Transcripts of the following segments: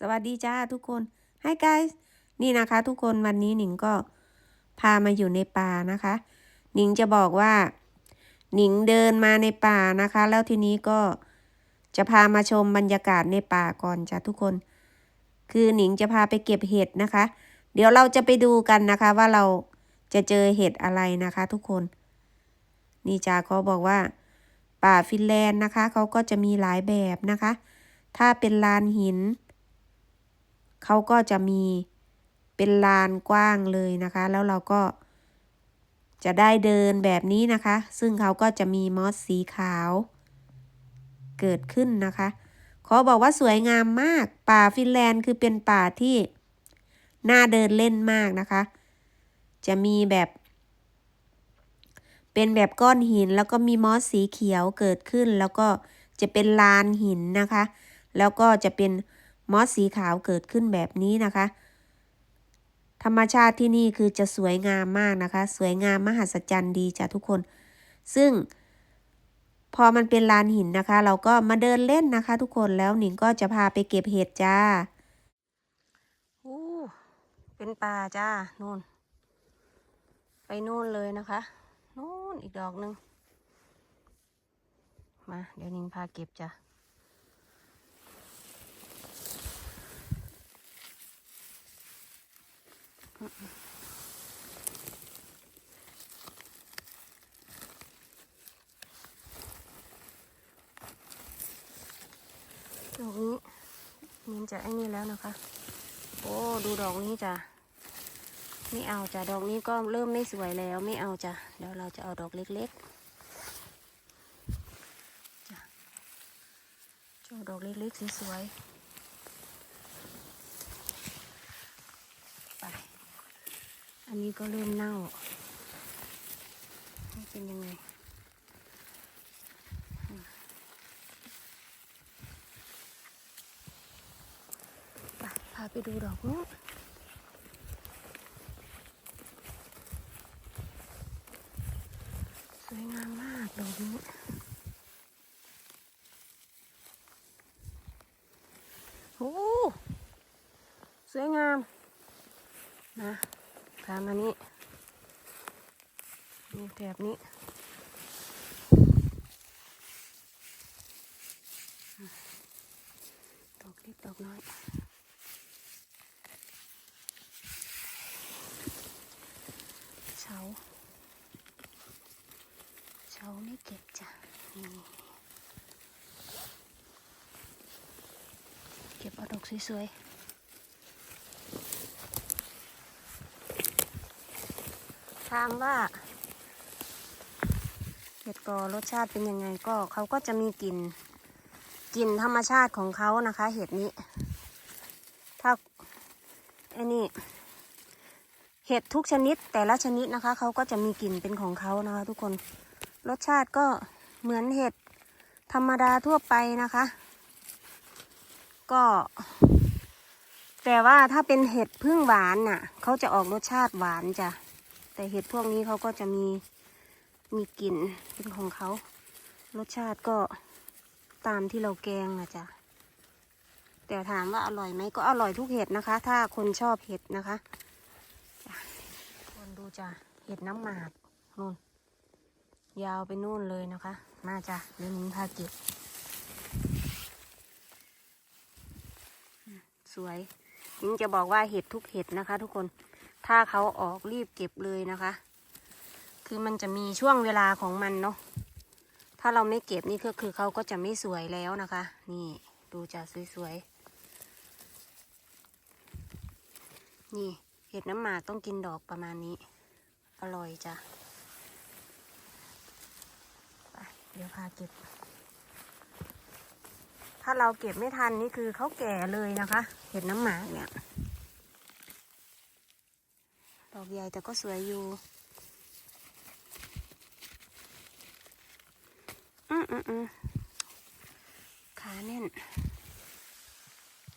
สวัสดีจ้าทุกคน Hi guys นี่นะคะทุกคนวันนี้หนิงก็พามาอยู่ในป่านะคะ หนิงจะบอกว่า หนิงเดินมาในป่านะคะ แล้วทีนี้ก็จะพามาชมบรรยากาศในป่าก่อนจ้ะทุกคน คือหนิงจะพาไปเก็บเห็ดนะคะ เดี๋ยวเราจะไปดูกันนะคะว่าเราจะเจอเห็ดอะไรนะคะ ทุกคน นี่จ้าเขาบอกว่า ป่าฟินแลนด์นะคะเขาก็จะมีหลายแบบนะคะ ถ้าเป็นลานหิน เขาก็จะมีเป็นลานกว้างเลยนะคะ แล้วเราก็จะได้เดินแบบนี้นะคะ ซึ่งเขาก็จะมีมอสสีขาว เกิดขึ้นนะคะ ขอบอกว่าสวยงามมาก ป่าฟินแลนด์คือเป็นป่าที่น่าเดินเล่นมากนะคะ จะมีแบบ เป็นแบบก้อนหินแล้วก็มีมอสสีเขียวเกิดขึ้น แล้วก็จะเป็นลานหินนะคะ แล้วก็จะเป็น มอสสีขาวเกิดขึ้นแบบนี้นะคะ ธรรมชาติที่นี่คือจะสวยงามมากนะคะ สวยงามมหัศจรรย์ดีจ้ะทุกคน ซึ่ง พอมันเป็นลานหินนะคะ เราก็มาเดินเล่นนะคะ ทุกคนแล้วหนิงก็จะพาไปเก็บเห็ดจ้าอู้เป็นป่าจ้านู่น ไปนู่นเลยนะคะนู่นอีกดอกหนึ่งมา เดี๋ยวนิงพาเก็บจ้ะ ดอกนี้นิงจะไอ้นี่แล้วนะคะ โอ้ดูดอกนี้จ้ะไม่เอาจ้ะดอกนี้ก็เริ่มไม่สวยแล้วไม่เอาจ้ะเดี๋ยวเราจะเอาดอกเล็กๆจ้ะจะเอาดอกเล็กๆสวยๆ ไป อันนี้ก็เริ่มเน่าเป็นยังไงไปพาไปดูดอกนู้นสวยงามมากดอกนี้ โอ้สวยงาม นะตามมานี้นี่แถบนี้อืมดอกเล็กดอกน้อยเฉาเช้าไม่เก็บจ้ะนี่เก็บเอาดอกสวยๆ ถามว่าเห็ดกอรสชาติเป็นยังไงก็เขาก็จะมีกลิ่นกลิ่นธรรมชาติของเขานะคะ เห็ดนี้ ถ้าไอ้นี่เห็ดทุกชนิดแต่ละชนิดนะคะเขาก็จะมีกลิ่นเป็นของเขานะคะ ทุกคนรสชาติก็เหมือนเห็ดธรรมดาทั่วไปนะคะ ก็ แต่ว่าถ้าเป็นเห็ดพึ่งหวานน่ะเขาจะออกรสชาติหวานจ้ะ แต่เห็ดพวกนี้เขาก็จะมีมีกลิ่นเป็นของเขา รสชาติก็ตามที่เราแกงนะจ๊ะแต่ถามว่าอร่อยไหมก็อร่อยทุกเห็ดนะคะ ถ้าคนชอบเห็ดนะคะคนดูจ้ะเห็ดน้ำหมากนู่นยาวไปนู่นเลยนะคะ มาจ้ะเดี๋ยวนิ้งพาเก็บสวยนิ้งจะบอกว่าเห็ดทุกเห็ดนะคะ ทุกคน ถ้าเขาออกรีบเก็บเลยนะคะ คือมันจะมีช่วงเวลาของมันเนาะ ถ้าเราไม่เก็บนี่ก็คือเขาก็จะไม่สวยแล้วนะคะ นี่ดูจะสวยๆ นี่เห็ดน้ำหมากต้องกินดอกประมาณนี้ อร่อยจ้ะเดี๋ยวพาเก็บ ถ้าเราเก็บไม่ทันนี่คือเขาแก่เลยนะคะ เห็ดน้ำหมากเนี่ย อกใหญ่แต่ก็สวยอยู่ อืมอืมอืมขาแน่น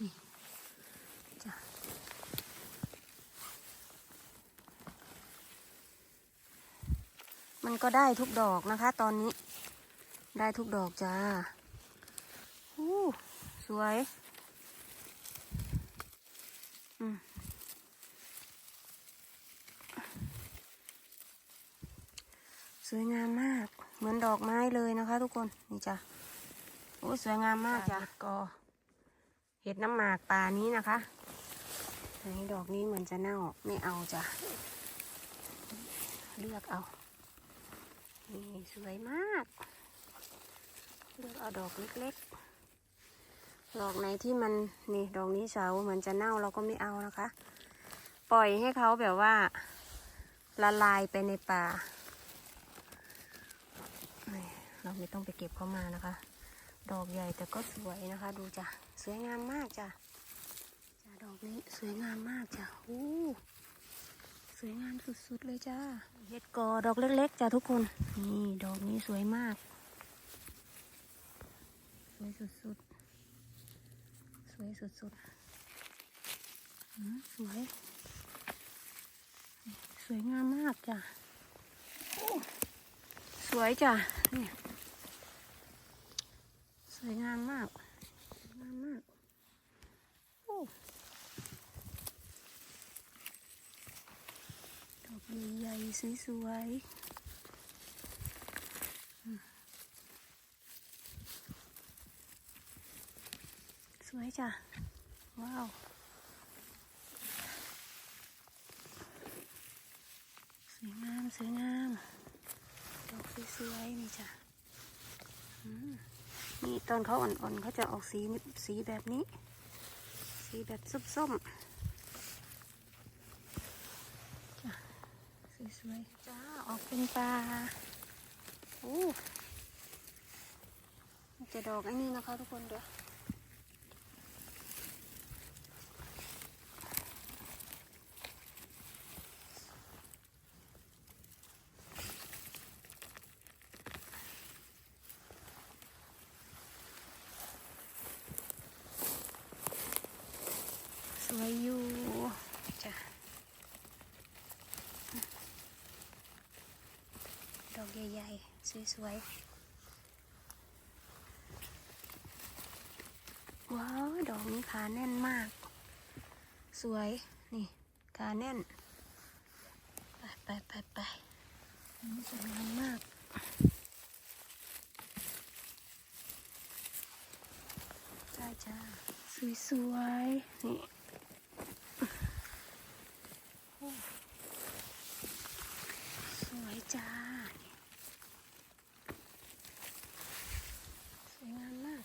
นี่จ้ะมันก็ได้ทุกดอกนะคะตอนนี้ ได้ทุกดอกจ้าอู้สวย วยงามมาก เหมือนดอกไม้เลยนะคะ ทุกคน นี่จ้ะโอ้สวยงามมากจ้ะกอเห็ดน้ำหมากป่านี้นะคะไหนดอกนี้เหมือนจะเน่าไม่เอาจ้ะ เลือกเอา นี่สวยมาก เลือกเอาดอกเล็กๆ ดอกไหนที่มันนี่ดอกนี้เสาเหมือนจะเน่าเราก็ไม่เอานะคะ ปล่อยให้เขาแบบว่า ละลายไปในป่า เราไม่ต้องไปเก็บเขามานะคะ ดอกใหญ่แต่ก็สวยนะคะ ดูจ้ะสวยงามมากจ้ะจ้ะดอกนี้สวยงามมากจ้ะโอ้สวยงามสุดๆเลยจ้าเห็ดกอดอกเล็กๆจ้ะทุกคนนี่ดอกนี้สวยมาก สวยสุดๆสวยสุดๆอืมสวยสวยงามมากจ้ะโอ้สวยจ้ะนี่ วยงามมากงามมากโอ้ดอกใหญ่ๆสวยๆสวยจ้ะ ว้าว สวยงาม สวยงาม ดอกสวยๆนี่จ้ะ อืม นี่ตอนเขาอ่อนๆเขาจะออกสีสีแบบนี้ สีแบบส้มๆจ้ะสวยๆจ้าออกเป็นปลาโอ้จะดอกไอ้นี่นะคะทุกคนเดี๋ยว วยอยู่จ้ะดอกใหญ่ๆ สวยๆ ว้าว ดอกนี้ขาแน่นมาก สวย นี่ขาแน่น ไปไปไปไปสวยงามมากจ้าจ้าสวยๆ นี่ สวย จ้า สวยงามมาก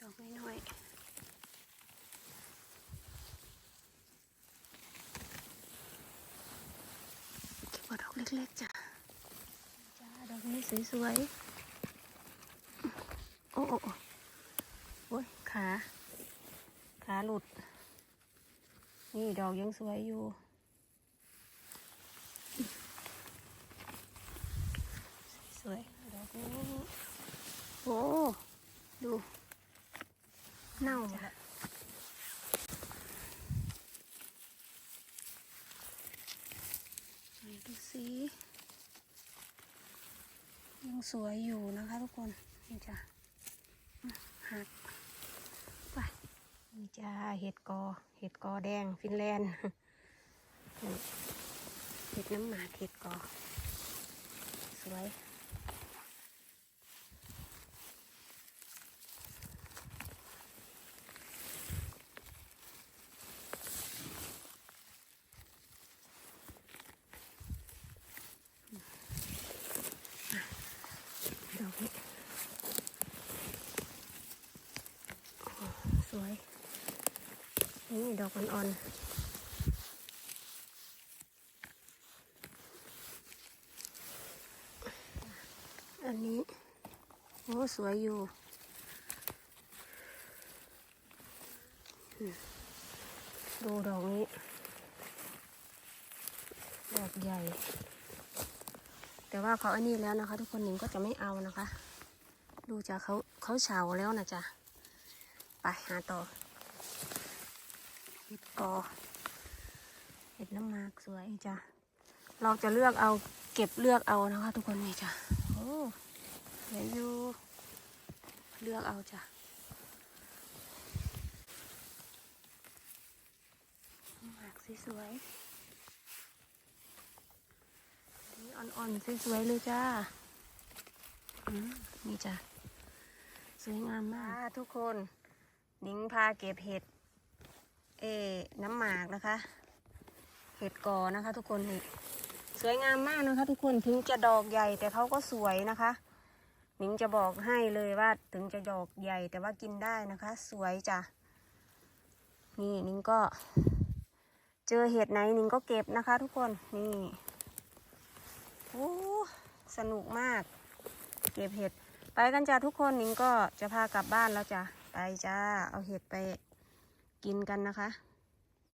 ดอกน้อยๆเก็บเอาดอกเล็กๆจ้ะ นี้สวยๆ โอ้โอ้โอ้ยขา ขาหลุด นี่ดอกยังสวยอยู่ สวยดอกนี้โอ้ ดู เน่าหมดละไหนดูสิ ยัง สวยอยู่นะคะทุกคนนี่จ้ะหักไปนี่จ้าเห็ดกอ เห็ดกอแดงฟินแลนด์เห็ดน้ำหมากเห็ดกอ สวย ดอกนี้โอ้สวย นี่ดอกอ่อนๆ อันนี้ โอ้ สวยอยู่ ดูดอกนี้ ดอกใหญ่ แต่ว่าเขาอันนี้แล้วนะคะ ทุกคนหนิงก็จะไม่เอานะคะ ดูจากเขาเขาเฉาแล้วนะจ๊ะ ไปหาต่อ อเห็ดน้ำมากสวยจ้ะเราจะเลือกเอาเก็บเลือกเอานะคะ ทุกคนนี่จ้ะโอ้สวยอยู่เลือกเอาจ้ะหมากสวยๆนี่อ่อนๆสวยๆเลยจ้าอืมนี่จ้ะสวยงามมากทุกคน นิ้งพาเก็บเห็ด เอน้ำหมากนะคะ เห็ดกอนะคะ ทุกคนนี่สวยงามมากนะคะ ทุกคนถึงจะดอกใหญ่แต่เขาก็สวยนะคะนิงจะบอกให้เลยว่าถึงจะดอกใหญ่แต่ว่ากินได้นะคะ สวยจ้ะนี่นิงก็ เจอเห็ดไหนนิงก็เก็บนะคะ ทุกคนนี่โอ้สนุกมาก เก็บเห็ดไปกันจ้าทุกคนนิงก็จะพากลับบ้านแล้วจ้ะไปจ้าเอาเห็ดไป กินกันนะคะ